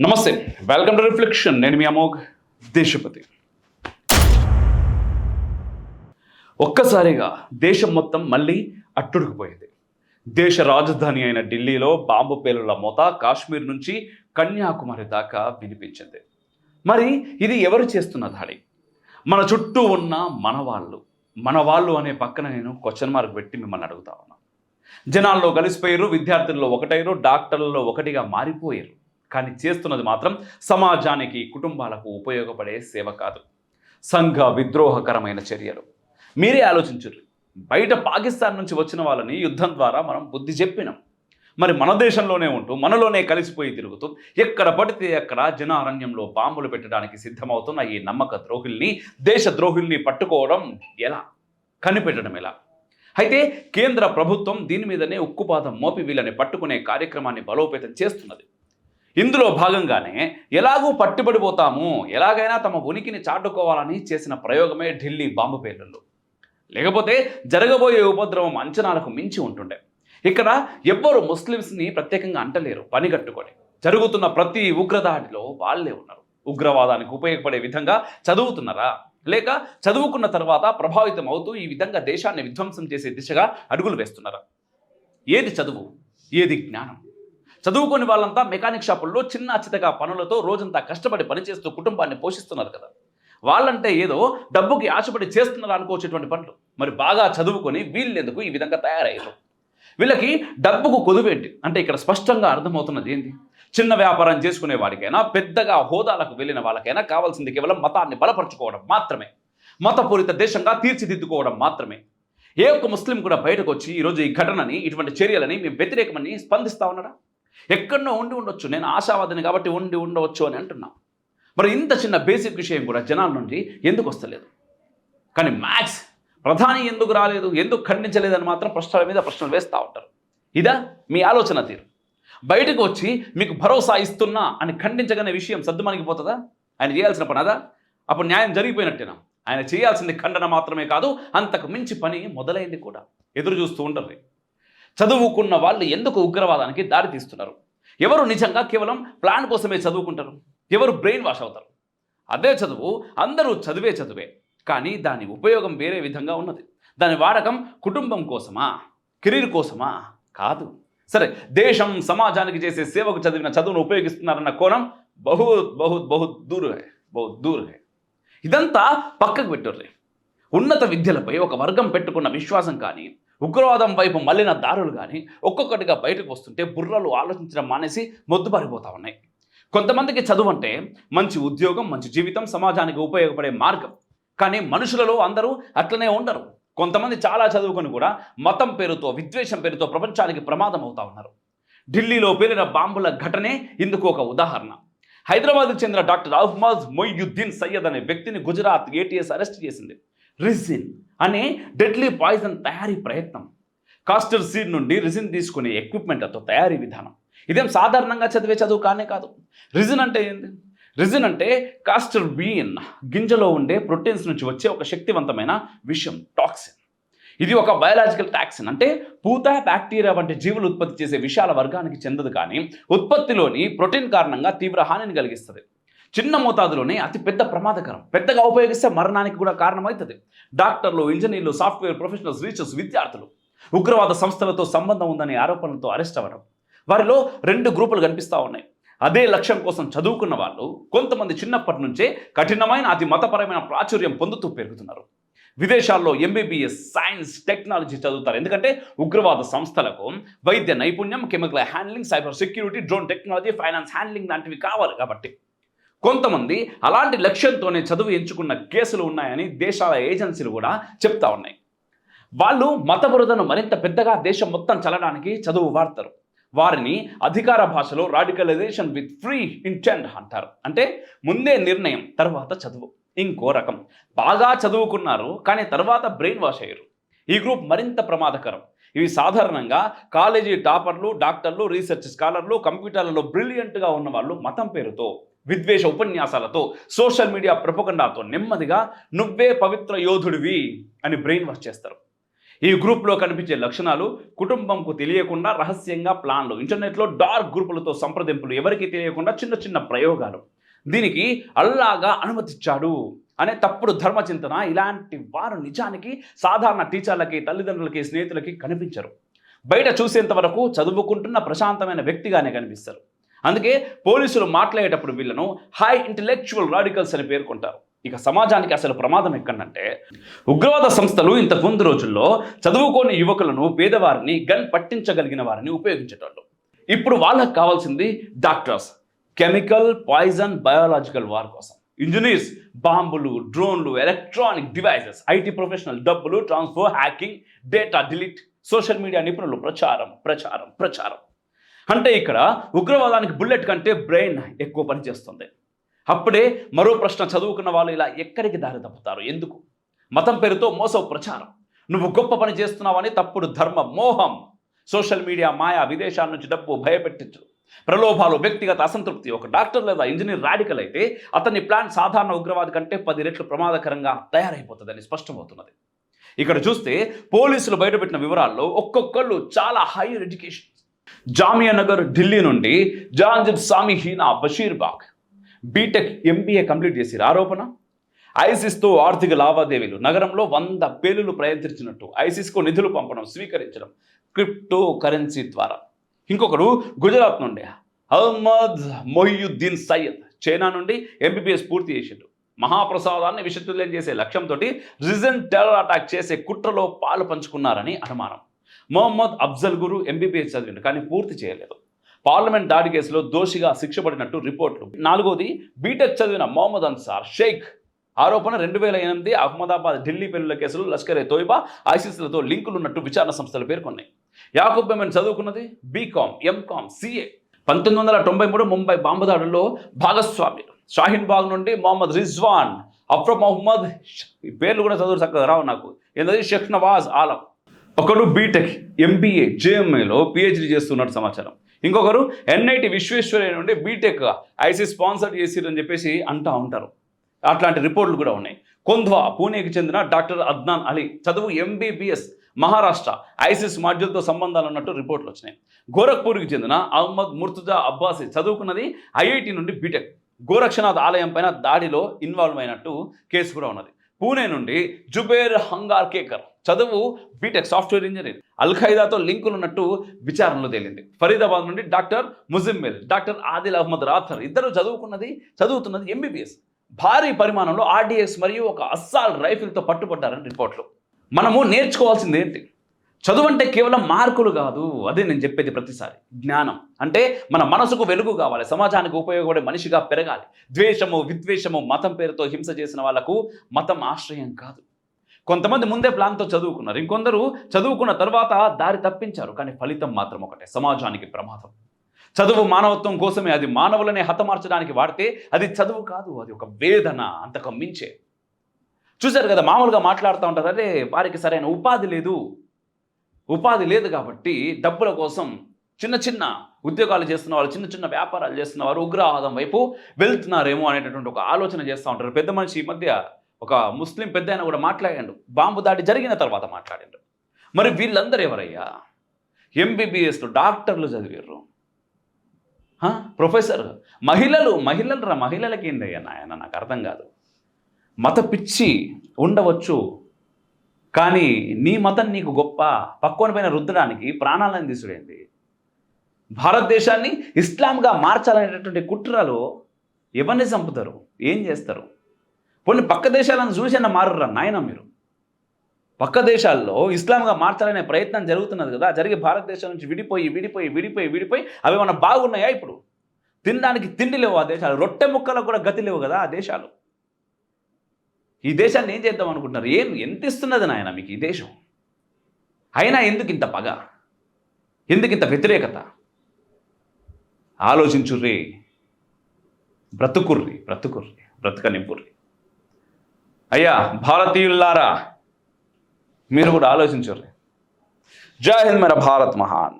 నమస్తే welcome to reflection. నేను మీ అమోఘ్ దేశపతి. ఒక్కసారిగా దేశం మొత్తం మళ్ళీ అట్టుడుకుపోయింది. దేశ రాజధాని అయిన ఢిల్లీలో బాంబు పేలుల మొత కాశ్మీర్ నుంచి కన్యాకుమారి దాకా వినిపించింది. మరి ఇది ఎవరు చేస్తున్న దాడి? మన చుట్టూ ఉన్న మన వాళ్ళు. మన వాళ్ళు అనే పక్కన నేను క్వశ్చన్ మార్క్ పెట్టి మిమ్మల్ని అడుగుతా ఉన్నా. జనాల్లో కలిసిపోయారు విద్యార్థుల్లో ఒకటైరు డాక్టర్లలో ఒకటిగా మారిపోయారు కానీ చేస్తున్నది మాత్రం సమాజానికి కుటుంబాలకు ఉపయోగపడే సేవ కాదు. సంఘ విద్రోహకరమైన చర్యలు. మీరే ఆలోచించరు బయట పాకిస్తాన్ నుంచి వచ్చిన వాళ్ళని యుద్ధం ద్వారా మనం బుద్ధి చెప్పినాం. మరి మన దేశంలోనే ఉంటూ మనలోనే కలిసిపోయి తిరుగుతూ ఎక్కడ పడితే అక్కడ జనారణ్యంలో బాంబులు పెట్టడానికి సిద్ధమవుతున్న ఈ నమ్మక ద్రోహుల్ని దేశ ద్రోహుల్ని పట్టుకోవడం ఎలా? కనిపెట్టడం ఎలా? అయితే కేంద్ర ప్రభుత్వం దీని మీదనే ఉక్కుపాదం మోపి వీళ్ళని పట్టుకునే కార్యక్రమాన్ని బలోపేతం చేస్తున్నది. ఇందులో భాగంగానే ఎలాగూ పట్టుబడిపోతాము ఎలాగైనా తమ ఉనికిని చాటుకోవాలని చేసిన ప్రయోగమే ఢిల్లీ బాంబు పేలుళ్ళు. లేకపోతే జరగబోయే ఉపద్రవం అంచనాలకు మించి ఉంటుండే. ఇక్కడ ఎవ్వరు ముస్లిమ్స్ని ప్రత్యేకంగా అంటలేరు పనిగట్టుకొని జరుగుతున్న ప్రతి ఉగ్రదాడిలో వాళ్ళే ఉన్నారు. ఉగ్రవాదానికి ఉపయోగపడే విధంగా చదువుతున్నారా? లేక చదువుకున్న తర్వాత ప్రభావితం అవుతూ ఈ విధంగా దేశాన్ని విధ్వంసం చేసే దిశగా అడుగులు వేస్తున్నారా? ఏది చదువు? ఏది జ్ఞానం? చదువుకుని వాళ్ళంతా మెకానిక్ షాపుల్లో చిన్న చితగా పనులతో రోజంతా కష్టపడి పనిచేస్తూ కుటుంబాన్ని పోషిస్తున్నారు కదా. వాళ్ళంటే ఏదో డబ్బుకి ఆశపడి చేస్తున్నారు అనుకోవచ్చేటువంటి పనులు. మరి బాగా చదువుకొని వీళ్ళెందుకు ఈ విధంగా తయారయ్యారు. వీళ్ళకి డబ్బుకు కొదువేంటి అంటే ఇక్కడ స్పష్టంగా అర్థమవుతున్నది ఏంటి చిన్న వ్యాపారం చేసుకునే వాడికైనా పెద్దగా హోదాలకు వెళ్ళిన వాళ్ళకైనా కావాల్సింది కేవలం మతాన్ని బలపరచుకోవడం మాత్రమే. మతపూరిత దేశంగా తీర్చిదిద్దుకోవడం మాత్రమే. ఏ ఒక్క ముస్లిం కూడా బయటకు వచ్చి ఈరోజు ఈ ఘటనని ఇటువంటి చర్యలని మేము వ్యతిరేకమని స్పందిస్తా ఉన్నారా ఎక్కడో ఉండి ఉండొచ్చు. నేను ఆశావాదిని కాబట్టి ఉండి ఉండవచ్చు అని అంటున్నాం. మరి ఇంత చిన్న బేసిక్ విషయం కూడా జనాల నుండి ఎందుకు వస్తలేదు? కానీ మ్యాథ్స్ ప్రధాని ఎందుకు రాలేదు? ఎందుకు ఖండించలేదని మాత్రం ప్రశ్నల మీద ప్రశ్నలు వేస్తూ ఉంటారు. ఇదా మీ ఆలోచన తీరు. బయటకు వచ్చి మీకు భరోసా ఇస్తున్నా అని ఖండించగానే విషయం సర్దుమణిగిపోతుందా ఆయన చేయాల్సిన పని అదా? అప్పుడు న్యాయం జరిగిపోయినట్టేనా? ఆయన చేయాల్సింది ఖండన మాత్రమే కాదు అంతకు మించి పని మొదలైంది కూడా. ఎదురు చూస్తూ ఉంటుంది చదువుకున్న వాళ్ళు ఎందుకు ఉగ్రవాదానికి దారి తీస్తున్నారు? ఎవరు నిజంగా కేవలం ప్లాన్ కోసమే చదువుకుంటారు? ఎవరు బ్రెయిన్ వాష్ అవుతారు? అదే చదువు అందరూ చదివే చదివే. కానీ దాని ఉపయోగం వేరే విధంగా ఉన్నది. దాని వాడకం కుటుంబం కోసమా? కెరీర్ కోసమా? కాదు. సరే దేశం సమాజానికి చేసే సేవకు చదివిన చదువును ఉపయోగిస్తున్నారన్న కోణం బహు బహు బహు దూరు హై బహు దూరు. ఇదంతా పక్కకు పెట్టుర్రే. ఉన్నత విద్యలపై ఒక వర్గం పెట్టుకున్న విశ్వాసం కానీ ఉగ్రవాదం వైపు మళ్ళిన దారులు కానీ ఒక్కొక్కటిగా బయటకు వస్తుంటే బుర్రలు ఆలోచించడం మానేసి మొద్దుబారిపోతా ఉన్నాయి. కొంతమందికి చదువు అంటే మంచి ఉద్యోగం మంచి జీవితం సమాజానికి ఉపయోగపడే మార్గం. కానీ మనుషులలో అందరూ అట్లనే ఉండరు. కొంతమంది చాలా చదువుకొని కూడా మతం పేరుతో విద్వేషం పేరుతో ప్రపంచానికి ప్రమాదం అవుతా ఉన్నారు. ఢిల్లీలో పేలిన బాంబుల ఘటనే ఇందుకు ఒక ఉదాహరణ. హైదరాబాద్కు చెందిన డాక్టర్ అహ్మద్ మొయ్యుద్దీన్ సయ్యద్ అనే వ్యక్తిని గుజరాత్ ఏటీఎస్ అరెస్ట్ చేసింది. రిజిన్ అనే డెడ్లీ పాయిజన్ తయారీ ప్రయత్నం. కాస్టర్ సీడ్ నుండి రిజిన్ తీసుకునే ఎక్విప్మెంట్లతో తయారీ విధానం. ఇదేం సాధారణంగా చదివే చదువు కానే కాదు. రిజిన్ అంటే ఏంది? రిజిన్ అంటే కాస్టర్ బీన్ గింజలో ఉండే ప్రోటీన్స్ నుంచి వచ్చే ఒక శక్తివంతమైన విషయం టాక్సిన్ ఇది ఒక బయాలజికల్ టాక్సిన్ అంటే పూత బ్యాక్టీరియా వంటి జీవులు ఉత్పత్తి చేసే విషాల వర్గానికి చెందదు కానీ ఉత్పత్తిలోని ప్రోటీన్ కారణంగా తీవ్ర హానిని కలిగిస్తుంది. చిన్న మోతాదులోనే అతి పెద్ద ప్రమాదకరం. పెద్దగా ఉపయోగిస్తే మరణానికి కూడా కారణమవుతుంది. డాక్టర్లు ఇంజనీర్లు సాఫ్ట్వేర్ ప్రొఫెషనల్స్ రీచర్స్ విద్యార్థులు ఉగ్రవాద సంస్థలతో సంబంధం ఉందనే ఆరోపణలతో అరెస్ట్ అవ్వడం. వారిలో రెండు గ్రూపులు కనిపిస్తూ ఉన్నాయి. అదే లక్ష్యం కోసం చదువుకున్న వాళ్ళు కొంతమంది చిన్నప్పటి నుంచే కఠినమైన అతి మతపరమైన ప్రాచుర్యం పొందుతూ పెరుగుతున్నారు. విదేశాల్లో ఎంబీబీఎస్ సైన్స్ టెక్నాలజీ చదువుతారు. ఎందుకంటే ఉగ్రవాద సంస్థలకు వైద్య నైపుణ్యం chemical handling cyber security drone technology finance handling లాంటివి కావాలి కాబట్టి. కొంతమంది అలాంటి లక్ష్యంతోనే చదువు ఎంచుకున్న కేసులు ఉన్నాయని దేశాల ఏజెన్సీలు కూడా చెప్తా ఉన్నాయి. వాళ్ళు మత బురదను మరింత పెద్దగా దేశం మొత్తం చల్లడానికి చదువు వాడతారు. వారిని అధికార భాషలో రాడికలైజేషన్ విత్ ఫ్రీ ఇంటెంట్ అంటారు. అంటే ముందే నిర్ణయం తర్వాత చదువు. ఇంకో రకం. బాగా చదువుకున్నారు కానీ తర్వాత బ్రెయిన్ వాష్ అయ్యారు. ఈ గ్రూప్ మరింత ప్రమాదకరం. ఇవి సాధారణంగా కాలేజీ టాపర్లు డాక్టర్లు రీసెర్చ్ స్కాలర్లు కంప్యూటర్లలో బ్రిలియంట్గా ఉన్న వాళ్ళు మతం పేరుతో విద్వేష ఉపన్యాసాలతో సోషల్ మీడియా ప్రపకండాతో నెమ్మదిగా నువ్వే పవిత్ర యోధుడివి అని బ్రెయిన్ వాష్ చేస్తారు. ఈ గ్రూప్లో కనిపించే లక్షణాలు కుటుంబంకు తెలియకుండా రహస్యంగా ప్లాన్లు ఇంటర్నెట్లో డార్క్ గ్రూపులతో సంప్రదింపులు ఎవరికీ తెలియకుండా చిన్న చిన్న ప్రయోగాలు. దీనికి అల్లాగా అనుమతిచ్చాడు అనే తప్పుడు ధర్మచింతన ఇలాంటి వారు నిజానికి సాధారణ టీచర్లకి తల్లిదండ్రులకి స్నేహితులకి కనిపించరు. బయట చూసేంత వరకు చదువుకుంటున్న ప్రశాంతమైన వ్యక్తిగానే కనిపిస్తారు. అందుకే పోలీసులు మాట్లాడేటప్పుడు వీళ్ళను హై ఇంటలెక్చువల్ రాడికల్స్ అని పేర్కొంటారు. ఇక సమాజానికి అసలు ప్రమాదం ఎక్కడంటే ఉగ్రవాద సంస్థలు ఇంతకు ముందు రోజుల్లో చదువుకోని యువకులను పేదవారిని గన్ పట్టించగలిగిన వారిని ఉపయోగించేటోళ్ళు. ఇప్పుడు వాళ్ళకు కావాల్సింది doctors. Chemical poison biological war కోసం. ఇంజనీర్స్ బాంబులు డ్రోన్లు ఎలక్ట్రానిక్ డివైసెస్ ఐటీ ప్రొఫెషనల్ డబ్బులు transfer hacking data delete social media నిపుణులు ప్రచారం ప్రచారం ప్రచారం. అంటే ఇక్కడ ఉగ్రవాదానికి బుల్లెట్ కంటే బ్రెయిన్ ఎక్కువ పనిచేస్తుంది. అప్పుడే మరో ప్రశ్న చదువుకున్న వాళ్ళు ఇలా ఎక్కడికి దారి తప్పుతారు? ఎందుకు? మతం పేరుతో మోసవు ప్రచారం. నువ్వు గొప్ప పని చేస్తున్నావని తప్పుడు ధర్మ మోహం. సోషల్ మీడియా మాయా విదేశాల నుంచి డబ్బు భయపెట్టించు. ప్రలోభాలు వ్యక్తిగత అసంతృప్తి. ఒక డాక్టర్ లేదా ఇంజనీర్ రాడికల్ అయితే అతని ప్లాన్ సాధారణ ఉగ్రవాది కంటే పది రెట్లు ప్రమాదకరంగా తయారైపోతుందని స్పష్టమవుతున్నది. ఇక్కడ చూస్తే పోలీసులు బయటపెట్టిన వివరాల్లో ఒక్కొక్కళ్ళు చాలా హైయర్ ఎడ్యుకేషన్. జామియా నగర్ ఢిల్లీ నుండి జాంజిబ్ Sami Heena Bashir Bagh. BTech MBA complete చేసిరు ఆరోపణ? ఐసిస్తో ఆర్థిక లావాదేవీలు నగరంలో వంద పేలులు ప్రయత్నించినట్టు ఐసిస్కు నిధులు పంపడం స్వీకరించడం క్రిప్టో కరెన్సీ ద్వారా. ఇంకొకడు గుజరాత్ నుండి అహ్మద్ మొహియుద్దీన్ సయ్యద్ చైనా నుండి ఎంబీబీఎస్ పూర్తి చేసిండు. మహాప్రసాదాన్ని విషతుల్యం చేసే లక్ష్యంతో రిజన్ టెర్రర్ అటాక్ చేసే కుట్రలో పాలు పంచుకున్నారని అనుమానం. మొహమ్మద్ అఫ్జల్ గురు ఎంబీబీఎస్ చదివిండు కానీ పూర్తి చేయలేదు. పార్లమెంట్ దాడి కేసులో దోషిగా శిక్షపడినట్టు రిపోర్ట్లు. నాలుగోది బీటెక్ చదివిన మొహమ్మద్ అన్సార్ షేక్. ఆరోపణ రెండు వేల ఎనిమిది అహ్మదాబాద్ ఢిల్లీ పెళ్ళిల కేసులు లష్కర్ ఏ తోయిబా ఐసీసీలతో లింకులు ఉన్నట్టు విచారణ సంస్థలు పేర్కొన్నాయి యాకూబ్ మెమెన్ చదువుకున్నది బీకామ్ ఎంకామ్ సిఏ పంతొమ్మిది వందల తొంభై మూడు ముంబై బాంబు దాడుల్లో భాగస్వామి షాహీన్ బాగ్ నుండి మొహమ్మద్ రిజ్వాన్ అఫ్ర మొహమ్మద్ ఈ పేర్లు కూడా చదువు చక్కగా రావు నాకు. ఏంటది? షెఖ్ నవాజ్ ఆలం. ఒకడు బీటెక్ ఎంబీఏ జేఎంఏలో పిహెచ్డి చేస్తున్నట్టు సమాచారం. ఇంకొకరు ఎన్ఐటి విశ్వేశ్వరయ్య నుండి బీటెక్ ఐసీ స్పాన్సర్ చేసిరని చెప్పేసి అంటూ ఉంటారు. అట్లాంటి రిపోర్ట్లు కూడా ఉన్నాయి. కొంధ్వా పూణేకి చెందిన డాక్టర్ అద్నాన్ అలీ చదువు ఎంబీబీఎస్ మహారాష్ట్ర ఐసిస్ మాడ్యూల్తో సంబంధాలు ఉన్నట్టు రిపోర్ట్లు వచ్చినాయి. గోరఖ్పూర్కి చెందిన అహ్మద్ ముర్తుజా అబ్బాసి చదువుకున్నది ఐఐటి నుండి బీటెక్ గోరక్షనాథ్ ఆలయం పైన దాడిలో ఇన్వాల్వ్ అయినట్టు కేసు కూడా ఉన్నది. పూణే నుండి జుబేర్ హంగార్కేకర్ చదువు బీటెక్ సాఫ్ట్వేర్ ఇంజనీర్ అల్ ఖైదాతో లింకులు ఉన్నట్టు విచారణలో తేలింది. ఫరీదాబాద్ నుండి డాక్టర్ ముజిమ్మిల్ డాక్టర్ ఆదిల్ అహ్మద్ రాథర్ ఇద్దరు చదువుకున్నది చదువుతున్నది ఎంబీబీఎస్ భారీ పరిమాణంలో ఆర్డీఎస్ మరియు ఒక అస్సాల్ రైఫిల్తో పట్టుబడ్డారని రిపోర్ట్లు. మనము నేర్చుకోవాల్సింది ఏంటి చదువు అంటే కేవలం మార్కులు కాదు. అదే నేను చెప్పేది ప్రతిసారి. జ్ఞానం. అంటే మన మనసుకు వెలుగు కావాలి. సమాజానికి ఉపయోగపడే మనిషిగా పెరగాలి. ద్వేషము విద్వేషము మతం పేరుతో హింస చేసిన వాళ్ళకు మతం ఆశ్రయం కాదు. కొంతమంది ముందే ప్లాన్తో చదువుకున్నారు. ఇంకొందరు చదువుకున్న తర్వాత దారి తప్పించారు. కానీ ఫలితం మాత్రం ఒకటే. సమాజానికి ప్రమాదం. చదువు మానవత్వం కోసమే. అది మానవులనే హతమార్చడానికి వాడితే అది చదువు కాదు. అది ఒక వేదన అంతకు మించే. చూశారు కదా మామూలుగా మాట్లాడుతూ ఉంటారు. అదే వారికి సరైన ఉపాధి లేదు. ఉపాధి లేదు కాబట్టి డబ్బుల కోసం చిన్న చిన్న ఉద్యోగాలు చేస్తున్న వాళ్ళు చిన్న చిన్న వ్యాపారాలు చేస్తున్న వారు ఉగ్రవాదం వైపు వెళ్తున్నారేమో అనేటటువంటి ఒక ఆలోచన చేస్తూ ఉంటారు. పెద్ద మనిషి ఈ మధ్య ఒక ముస్లిం పెద్ద ఆయన కూడా మాట్లాడాడు. బాంబు దాడి జరిగిన తర్వాత మాట్లాడాడు. మరి వీళ్ళందరూ ఎవరయ్యా? ఎంబీబీఎస్లు డాక్టర్లు చదివారు ప్రొఫెసర్ మహిళలు మహిళలు రా మహిళలకి ఏందయ్యా నాయన? నాకు అర్థం కాదు. మత పిచ్చి ఉండవచ్చు. కానీ నీ మతం నీకు గొప్ప. పక్కన పైన రుద్దడానికి ప్రాణాలను తీసుడేంది. భారతదేశాన్ని ఇస్లాంగా మార్చాలనేటటువంటి కుట్రలో ఎవరిని చంపుతారు? ఏం చేస్తారు? కొన్ని పక్క దేశాలను చూసిన మారురా నాయన మీరు? పక్క దేశాల్లో ఇస్లాంగా మార్చాలనే ప్రయత్నం జరుగుతున్నది కదా. జరిగే భారతదేశం నుంచి విడిపోయి విడిపోయి విడిపోయి విడిపోయి అవి మన బాగున్నాయా ఇప్పుడు? తినడానికి తిండి లేవు ఆ దేశాలు. రొట్టె ముక్కలకు కూడా గతి లేవు కదా ఆ దేశాలు. ఈ దేశాన్ని ఏం చేద్దాం అనుకుంటున్నారు? ఏం ఎంత ఇస్తున్నది నాయన మీకు ఈ దేశం? అయినా ఎందుకు ఇంత పగ? ఎందుకు ఇంత వ్యతిరేకత? ఆలోచించుర్రి. బ్రతుకుర్రి బ్రతుకుర్రి బ్రతకనింపుర్రి అయ్యా భారతీయులారా మీరు కూడా ఆలోచించుర్రి. జై హింద్ మేర భారత్ మహాన్.